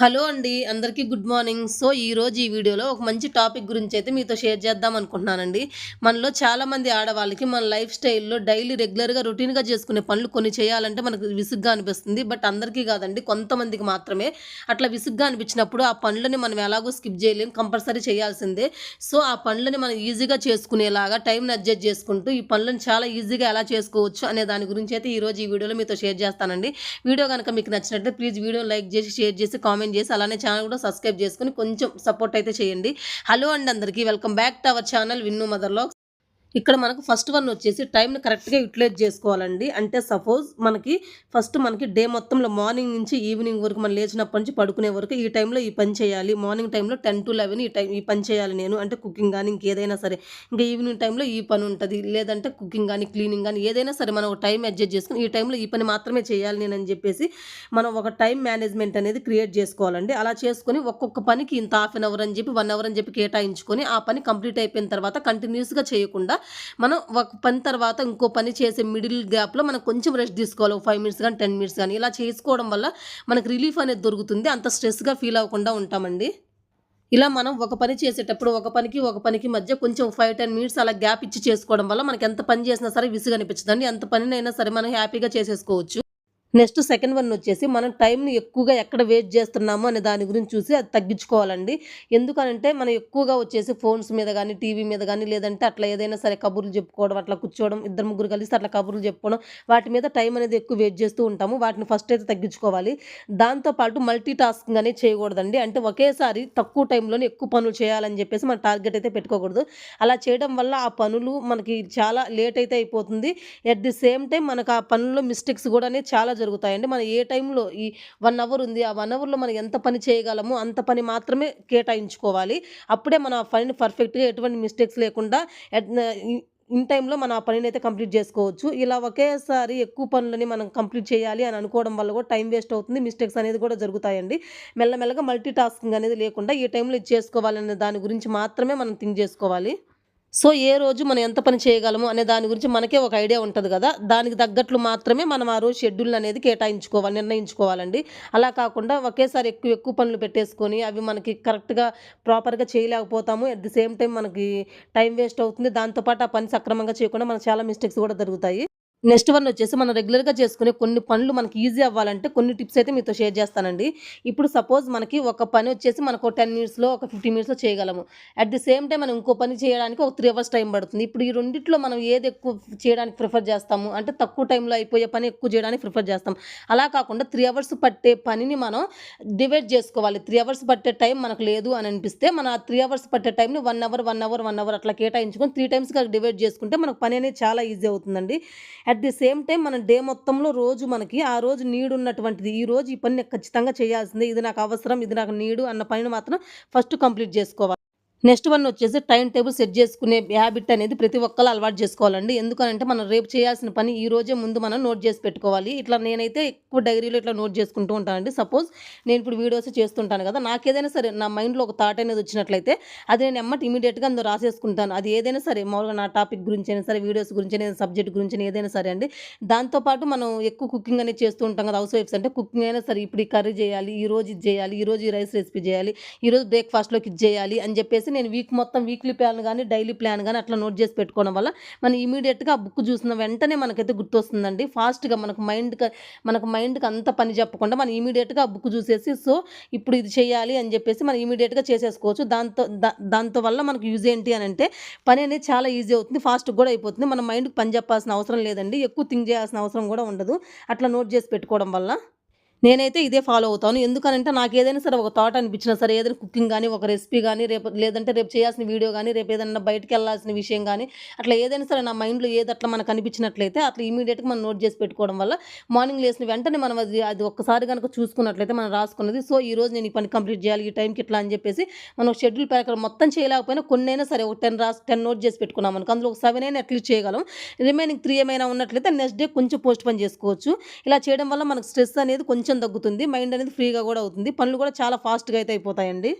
Hello అండి అందరికీ good morning. So ఈరోజు ఈ వీడియోలో ఒక మంచి టాపిక్ గురించి అయితే మీతో షేర్ చేద్దాం అనుకుంటున్నానండి. మనలో చాలామంది ఆడవాళ్ళకి మన లైఫ్ స్టైల్లో డైలీ రెగ్యులర్గా రొటీన్గా చేసుకునే పనులు కొన్ని చేయాలంటే మనకు విసుగ్గా అనిపిస్తుంది. బట్ అందరికీ కాదండి కొంతమందికి మాత్రమే అట్లా విసుగ్గా అనిపించినప్పుడు ఆ పనులని మనం ఎలాగో స్కిప్ చేయలేం కంపల్సరీ చేయాల్సిందే. సో ఆ పనులని మనం ఈజీగా చేసుకునేలాగా టైంని అడ్జస్ట్ చేసుకుంటూ ఈ పనులను చాలా ఈజీగా ఎలా చేసుకోవచ్చు అనే దాని గురించి అయితే ఈరోజు ఈ వీడియోలో మీతో షేర్ చేస్తానండి. వీడియో కనుక మీకు నచ్చినట్లయితే ప్లీజ్ వీడియో లైక్ చేసి షేర్ చేసి కామెంట్ చేసి అలానే ఛానల్ కూడా సబ్స్క్రైబ్ చేసుకుని కొంచెం సపోర్ట్ అయితే చేయండి. హలో అండి అందరికీ. Welcome back to our channel విన్ను మదర్లో ఇక్కడ మనకు ఫస్ట్ వన్ వచ్చేసి టైంని కరెక్ట్గా యూటిలైజ్ చేసుకోవాలండి. అంటే సపోజ్ మనకి ఫస్ట్ మనకి డే మొత్తంలో మార్నింగ్ నుంచి ఈవినింగ్ వరకు మనం లేచినప్పటి నుంచి పడుకునే వరకు ఈ టైంలో ఈ పని చేయాలి. మార్నింగ్ టైంలో టెన్ టు లెవెన్ ఈ టైం ఈ పని చేయాలి నేను. అంటే కుకింగ్ కానీ ఇంకేదైనా సరే. ఇంకా ఈవినింగ్ టైంలో ఈ పని ఉంటుంది. లేదంటే కుకింగ్ కానీ క్లీనింగ్ కానీ ఏదైనా సరే మనం ఒక టైం అడ్జస్ట్ చేసుకుని ఈ టైంలో ఈ పని మాత్రమే చేయాలి నేను అని చెప్పేసి మనం ఒక టైం మేనేజ్మెంట్ అనేది క్రియేట్ చేసుకోవాలండి. అలా చేసుకొని ఒక్కొక్క పనికి ఇంత హాఫ్ అన్ అవర్ అని చెప్పి వన్ అవర్ అని చెప్పి కేటాయించుకొని ఆ పని కంప్లీట్ అయిపోయిన తర్వాత కంటిన్యూస్గా చేయకుండా మనం ఒక పని తర్వాత ఇంకో పని చేసే మిడిల్ గ్యాప్లో మనం కొంచెం రెస్ట్ తీసుకోవాలి. ఒక ఫైవ్ మినిట్స్ కానీ టెన్ మినిట్స్ కానీ ఇలా చేసుకోవడం వల్ల మనకు రిలీఫ్ అనేది దొరుకుతుంది. అంత స్ట్రెస్గా ఫీల్ అవ్వకుండా ఉంటామండి. ఇలా మనం ఒక పని చేసేటప్పుడు ఒక పనికి ఒక పనికి మధ్య కొంచెం ఫైవ్ టెన్ మినిట్స్ అలా గ్యాప్ ఇచ్చి చేసుకోవడం వల్ల మనకి ఎంత పని చేసినా సరే విసుగు అనిపించదండి ఎంత పనినైనా సరే మనం హ్యాపీగా చేసేసుకోవచ్చు. నెక్స్ట్ సెకండ్ వన్ వచ్చేసి మనం టైంని ఎక్కువగా ఎక్కడ వేస్ట్ చేస్తున్నాము అనే దాని గురించి చూసి అది తగ్గించుకోవాలండి. ఎందుకనంటే మనం ఎక్కువగా వచ్చేసి ఫోన్స్ మీద కానీ టీవీ మీద కానీ లేదంటే అట్లా ఏదైనా సరే కబుర్లు చెప్పుకోవడం అట్లా కూర్చోవడం ఇద్దరు ముగ్గురు కలిసి అట్లా కబుర్లు చెప్పుకోవడం వాటి మీద టైం అనేది ఎక్కువ వేస్ట్ చేస్తూ ఉంటాము. వాటిని ఫస్ట్ అయితే తగ్గించుకోవాలి. దాంతోపాటు మల్టీ టాస్కింగ్ అనేది చేయకూడదండి. అంటే ఒకేసారి తక్కువ టైంలోనే ఎక్కువ పనులు చేయాలని చెప్పేసి మన టార్గెట్ అయితే పెట్టుకోకూడదు. అలా చేయడం వల్ల ఆ పనులు మనకి చాలా లేట్ అయితే అయిపోతుంది. ఎట్ ది సేమ్ టైం మనకు ఆ పనుల్లో మిస్టేక్స్ కూడా చాలా జరుగుతాయండి. మనం ఏ టైంలో ఈ వన్ అవర్ ఉంది ఆ వన్ అవర్లో మనం ఎంత పని చేయగలమో అంత పని మాత్రమే కేటాయించుకోవాలి. అప్పుడే మన పనిని పర్ఫెక్ట్గా ఎటువంటి మిస్టేక్స్ లేకుండా ఇన్ టైంలో మనం ఆ పనిని అయితే కంప్లీట్ చేసుకోవచ్చు. ఇలా ఒకేసారి ఎక్కువ పనులని మనం కంప్లీట్ చేయాలి అని అనుకోవడం వల్ల కూడా టైం వేస్ట్ అవుతుంది. మిస్టేక్స్ అనేది కూడా జరుగుతాయండి. మెల్లమెల్లగా మల్టీ టాస్కింగ్ అనేది లేకుండా ఈ టైంలో ఇది చేసుకోవాలనే దాని గురించి మాత్రమే మనం థింక్ చేసుకోవాలి. సో ఏ రోజు మనం ఎంత పని చేయగలము అనే దాని గురించి మనకే ఒక ఐడియా ఉంటుంది కదా. దానికి తగ్గట్లు మాత్రమే మనం ఆ రోజు షెడ్యూల్ అనేది కేటాయించుకోవాలి నిర్ణయించుకోవాలండి. అలా కాకుండా ఒకేసారి ఎక్కువ ఎక్కువ పనులు పెట్టేసుకొని అవి మనకి కరెక్ట్గా ప్రాపర్గా చేయలేకపోతాము. అట్ ది సేమ్ టైం మనకి టైం వేస్ట్ అవుతుంది. దాంతోపాటు ఆ పని సక్రమంగా చేయకుండా మనకు చాలా మిస్టేక్స్ కూడా జరుగుతాయి నెక్స్ట్ వన్ వచ్చేసి మనం రెగ్యులర్గా చేసుకునే కొన్ని పనులు మనకి ఈజీ అవ్వాలంటే కొన్ని టిప్స్ అయితే మీతో షేర్ చేస్తానండి. ఇప్పుడు సపోజ్ మనకి ఒక పని వచ్చేసి మనకు టెన్ మినిట్స్లో ఒక ఫిఫ్టీన్ మినిట్స్లో చేయగలము. అట్ ది సేమ్ టైం మనం ఇంకో పని చేయడానికి ఒక త్రీ అవర్స్ టైం పడుతుంది. ఇప్పుడు ఈ రెండిట్లో మనం ఏది ఎక్కువ చేయడానికి ప్రిఫర్ చేస్తాము? అంటే తక్కువ టైంలో అయిపోయే పని ఎక్కువ చేయడానికి ప్రిఫర్ చేస్తాం. అలా కాకుండా త్రీ అవర్స్ పట్టే పనిని మనం డివైడ్ చేసుకోవాలి. త్రీ అవర్స్ పట్టే టైం మనకు లేదు అని అనిపిస్తే మన ఆ త్రీ అవర్స్ పట్టే టైంని one hour one hour one hour అట్లా కేటాయించుకొని త్రీ టైమ్స్గా డివైడ్ చేసుకుంటే మనకు పని అనేది చాలా ఈజీ అవుతుందండి. అట్ ది సేమ్ టైం మన డే మొత్తంలో రోజు మనకి ఆ రోజు నీడు ఉన్నటువంటిది ఈ రోజు ఈ పని ఖచ్చితంగా చేయాల్సిందే. ఇది నాకు అవసరం ఇది నాకు నీడు అన్న పనిని మాత్రం ఫస్ట్ కంప్లీట్ చేసుకోవాలి. నెక్స్ట్ వన్ వచ్చేసి టైం టేబుల్ సెట్ చేసుకునే హ్యాబిట్ అనేది ప్రతి ఒక్కరు అలవాటు చేసుకోవాలండి. ఎందుకనంటే మనం రేపు చేయాల్సిన పని ఈ రోజే ముందు మనం నోట్ చేసి పెట్టుకోవాలి. ఇట్లా నేనైతే ఎక్కువ డైరీలో ఇట్లా నోట్ చేసుకుంటూ ఉంటానండి. సపోజ్ నేను ఇప్పుడు వీడియోస్ చేస్తుంటాను కదా నాకు ఏదైనా సరే నా మైండ్లో ఒక థాట్ అనేది వచ్చినట్లయితే అది నేను ఎమ్మటి ఇమీడియట్గా అందులో రాసేసుకుంటాను. అది ఏదైనా సరే మామూలుగా నా టాపిక్ గురించి అయినా సరే వీడియోస్ గురించి అయినా సబ్జెక్ట్ గురించి ఏదైనా సరే అండి. దాంతోపాటు మనం ఎక్కువ కుకింగ్ అనేది చేస్తూ ఉంటాం కదా హౌస్ వైఫ్స్ అంటే కుకింగ్ అయినా సరే ఇప్పుడు ఈ కర్రీ చేయాలి ఈ రోజు ఇది చేయాలి ఈ రోజు ఈ రైస్ రెసిపీ చేయాలి ఈ రోజు బ్రేక్ఫాస్ట్లోకి ఇది చేయాలి అని చెప్పేసి నేను వీక్ మొత్తం వీక్లీ ప్లాన్ కానీ డైలీ ప్లాన్ కానీ అట్లా నోట్ చేసి పెట్టుకోవడం వల్ల మనం ఇమీడియట్గా ఆ బుక్ చూసిన వెంటనే మనకైతే గుర్తొస్తుందండి. ఫాస్ట్గా మనకు మైండ్కి మనకు మైండ్కి అంత పని చెప్పకుండా మనం ఇమీడియట్గా ఆ బుక్ చూసేసి సో ఇప్పుడు ఇది చేయాలి అని చెప్పేసి మనం ఇమీడియట్గా చేసేసుకోవచ్చు. దాంతో దా- దాంతో వల్ల మనకు యూజ్ ఏంటి అని అంటే పని అనేది చాలా ఈజీ అవుతుంది ఫాస్ట్ కూడా అయిపోతుంది. మన మైండ్కి పని చెప్పాల్సిన అవసరం లేదండి. ఎక్కువ థింక్ చేయాల్సిన అవసరం కూడా ఉండదు. అట్లా నోట్ చేసి పెట్టుకోవడం వల్ల. నేనైతే ఇదే ఫాలో అవుతాను. ఎందుకనంటే నాకు ఏదైనా సరే ఒక థాట్ అనిపించినా సరే ఏదైనా కుకింగ్ కానీ ఒక రెసిపీ కానీ రేపు లేదంటే రేపు చేయాల్సిన వీడియో కానీ రేపు ఏదైనా బయటకు వెళ్ళాల్సిన విషయం కానీ అట్లా ఏదైనా సరే నా మైండ్లో ఏది అట్లా మనకు అనిపించినట్లయితే అట్లా ఇమీడియట్గా మనం నోట్ చేసి పెట్టుకోవడం వల్ల మార్నింగ్ లేచిన వెంటనే మనం అది అది ఒక్కసారి కనుక చూసుకున్నట్లయితే మనం రాసుకున్నది. సో ఈ రోజు నేను ఈ పని కంప్లీట్ చేయాలి ఈ టైంకి ఇట్లా అని చెప్పేసి మనం షెడ్యూల్ ప్రకారం మొత్తం చేయలేకపోయినా కొన్ని అయినా సరే ఒక టెన్ రాసి టెన్ నోట్ చేసి పెట్టుకున్నాం మనకు అందులో ఒక సెవెన్ అయినా అట్లీస్ట్ చేయగలం. రిమైనింగ్ త్రీ ఏమైనా ఉన్నట్లయితే నెక్స్ట్ డే కొంచెం పోస్ట్ పని చేసుకోవచ్చు. ఇలా చేయడం వల్ల మనకు స్ట్రెస్ అనేది కొంచెం తగ్గుతుంది మైండ్ అనేది ఫ్రీగా కూడా అవుతుంది. పనులు కూడా చాలా ఫాస్ట్గా అయితే అయిపోతాయండి.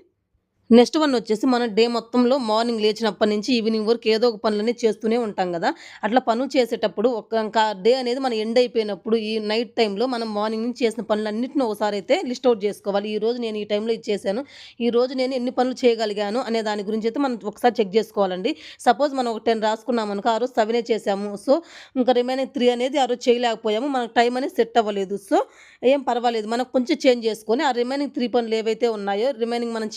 నెక్స్ట్ వన్ వచ్చేసి మన డే మొత్తంలో మార్నింగ్ లేచినప్పటి నుంచి ఈవినింగ్ వరకు ఏదో ఒక పనులన్నీ చేస్తూనే ఉంటాం కదా. అట్లా పనులు చేసేటప్పుడు ఒక ఇంకా డే అనేది మన ఎండ్ అయిపోయినప్పుడు ఈ నైట్ టైంలో మనం మార్నింగ్ నుంచి చేసిన పనులన్నింటిని ఒకసారి అయితే లిస్ట్ అవుట్ చేసుకోవాలి. ఈ రోజు నేను ఈ టైంలో ఇది చేశాను. ఈ రోజు నేను ఎన్ని పనులు చేయగలిగాను అనే దాని గురించి అయితే మనం ఒకసారి చెక్ చేసుకోవాలండి. సపోజ్ మనం ఒక టెన్ రాసుకున్నాం అనుకో ఆ రోజు సెవెనే చేసాము సో ఇంకా రిమైనింగ్ త్రీ అనేది ఆ రోజు చేయలేకపోయాము. మనకు టైం అనేది సెట్ అవ్వలేదు. సో ఏం పర్వాలేదు. మనం కొంచెం చేంజ్ చేసుకొని ఆ రిమైనింగ్ త్రీ పనులు ఏవైతే ఉన్నాయో రిమైనింగ్ మనం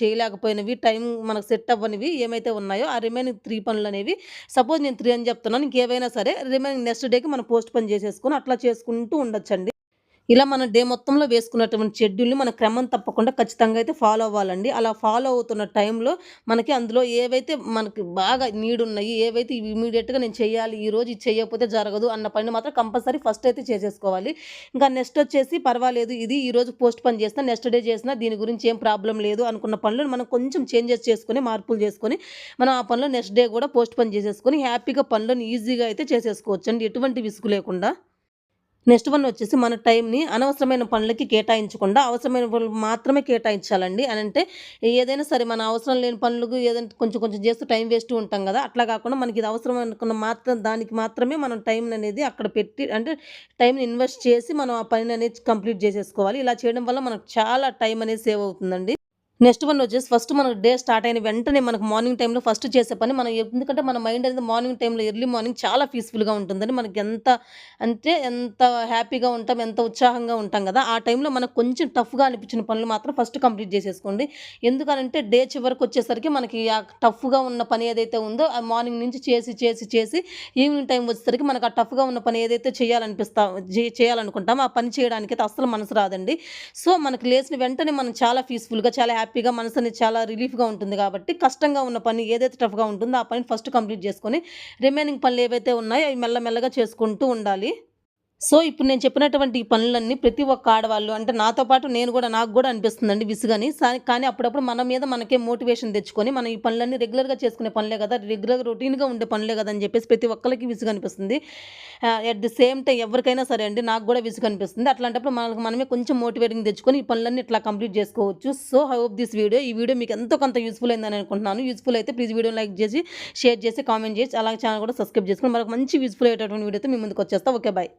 చేయలేకపోయినవి టైం మనకు సెట్ అవ్వనివి ఏమైతే ఉన్నాయో ఆ రిమైనింగ్ త్రీ పనులు అనేవి. సపోజ్ నేను త్రీ అని చెప్తున్నాను ఇంకేవైనా సరే రిమైనింగ్ నెక్స్ట్ డేకి మనం పోస్ట్ పని చేసేసుకొని అట్లా చేసుకుంటూ ఉండొచ్చండి. ఇలా మన డే మొత్తంలో వేసుకున్నటువంటి షెడ్యూల్ని మన క్రమం తప్పకుండా ఖచ్చితంగా అయితే ఫాలో అవ్వాలండి. అలా ఫాలో అవుతున్న టైంలో మనకి అందులో ఏవైతే మనకి బాగా నీడ్ ఉన్నాయి ఏవైతే ఇమీడియట్గా నేను చేయాలి ఈ రోజు ఇది చేయకపోతే జరగదు అన్న పని మాత్రం కంపల్సరీ ఫస్ట్ అయితే చేసేసుకోవాలి. ఇంకా నెక్స్ట్ వచ్చేసి పర్వాలేదు ఇది ఈ రోజు పోస్ట్ పని చేసినా నెక్స్ట్ డే చేసినా దీని గురించి ఏం ప్రాబ్లం లేదు అనుకున్న పనులు మనం కొంచెం చేంజెస్ చేసుకొని మార్పులు చేసుకొని మనం ఆ పనులు నెక్స్ట్ డే కూడా పోస్ట్ పని చేసేసుకొని హ్యాపీగా పనులను ఈజీగా అయితే చేసేసుకోవచ్చు అండి ఎటువంటి విసుగు లేకుండా. నెక్స్ట్ వన్ వచ్చేసి మన టైంని అనవసరమైన పనులకి కేటాయించకుండా అవసరమైన పనులు మాత్రమే కేటాయించాలండి. అని అంటే ఏదైనా సరే మన అవసరం లేని పనులకు ఏదైనా కొంచెం కొంచెం చేస్తూ టైం వేస్ట్ ఉంటాం కదా. అట్లా కాకుండా మనకి ఇది అవసరం అనుకున్న మాత్రం దానికి మాత్రమే మనం టైం అనేది అక్కడ పెట్టి అంటే టైంని ఇన్వెస్ట్ చేసి మనం ఆ పని అనేది కంప్లీట్ చేసేసుకోవాలి. ఇలా చేయడం వల్ల మనకు చాలా టైం అనేది సేవ్ అవుతుందండి. నెక్స్ట్ వన్ వచ్చేసి ఫస్ట్ మనకు డే స్టార్ట్ అయిన వెంటనే మనకు మార్నింగ్ టైంలో ఫస్ట్ చేసే పని మనం ఎందుకంటే మన మైండ్ అనేది మార్నింగ్ టైంలో ఎర్లీ మార్నింగ్ చాలా పీస్ఫుల్గా ఉంటుందని మనకి ఎంత అంటే ఎంత హ్యాపీగా ఉంటాం ఎంత ఉత్సాహంగా ఉంటాం కదా ఆ టైంలో మనకు కొంచెం టఫ్గా అనిపించిన పనులు మాత్రం ఫస్ట్ కంప్లీట్ చేసేసుకోండి. ఎందుకనంటే డే చివరికి వచ్చేసరికి మనకి ఆ టఫ్గా ఉన్న పని ఏదైతే ఉందో ఆ మార్నింగ్ నుంచి చేసి చేసి చేసి ఈవినింగ్ టైం వచ్చేసరికి మనకు ఆ టఫ్గా ఉన్న పని ఏదైతే చేయాలనిపిస్తా చే- చేయాలనుకుంటామో ఆ పని చేయడానికి అయితే అస్సలు మనసు రాదండి. సో మనకు లేచిన వెంటనే మనం చాలా పీస్ఫుల్గా చాలా హ్యాపీ హ్యాపీగా మనసు అనేది చాలా రిలీఫ్గా ఉంటుంది కాబట్టి కష్టంగా ఉన్న పని ఏదైతే టఫ్గా ఉంటుందో ఆ పని ఫస్ట్ కంప్లీట్ చేసుకొని రిమైనింగ్ పనులు ఏవైతే ఉన్నాయో అవి మెల్లమెల్లగా చేసుకుంటూ ఉండాలి. సో ఇప్పుడు నేను చెప్పినటువంటి ఈ పనులన్నీ ప్రతి ఒక్క ఆడవాళ్ళు అంటే నాతో పాటు నేను కూడా నాకు కూడా అనిపిస్తుందండి విసుగని కానీ అప్పుడప్పుడు మన మీద మనకే మోటివేషన్ తెచ్చుకొని మనం ఈ పనులన్నీ రెగ్యులర్గా చేసుకునే పనులే కదా రెగ్యులర్గా రొటీన్గా ఉండే పనులే కదా అని చెప్పేసి ప్రతి ఒక్కరికి విసుగు అనిపిస్తుంది. అట్ ది సేమ్ టైం ఎవరికైనా సరే అండి నాకు కూడా విసుగు అనిపిస్తుంది. అట్లాంటప్పుడు మనకు మనమే కొంచెం మోటివేటింగ్ తెచ్చుకొని ఈ పనులన్నీ ఇట్లా కంప్లీట్ చేసుకోవచ్చు. So I hope this video ఈ వీడియో మీకు ఎంతో కొంత యూస్ఫుల్ అయిందని అనుకుంటున్నాను. యూస్ఫుల్ అయితే ప్లీజ్ వీడియో లైక్ చేసి షేర్ చేసి కామెంట్ చేసి అలాగే ఛానల్ కూడా సబ్స్క్రైబ్ చేసుకొని మనకు మంచి యూస్ఫుల్ అయ్యేటటువంటి వీడియోతో మీ ముందుకు వచ్చేస్తా. Okay bye